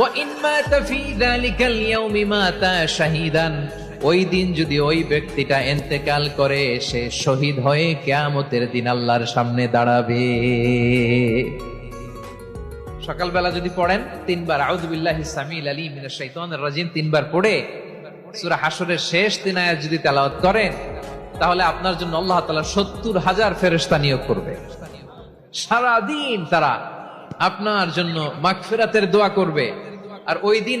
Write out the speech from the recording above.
Wine মাতা ফি যালিকাল ইয়াউমি মাতা শাহীদান ওই দিন যদি ওই ব্যক্তিটা এন্তেকাল করে, সে শহীদ হয়ে কেয়ামতের দিন আল্লাহর সামনে দাঁড়াবে। সকালবেলা যদি পড়েন, তিনবার আউদুবিল্লাহ সামিল আলী মিনা শৈতান রাজিম তিনবার পড়ে, সুরা হাসরের শেষ তিন আয়াত যদি তেলাওয়াত করেন, তাহলে আপনার জন্য আল্লাহ তালা সত্তর হাজার ফেরেস্তা নিয়োগ করবে। সারাদিন তারা আপনার জন্য মাগফিরাতের দোয়া করবে। আর ওই দিন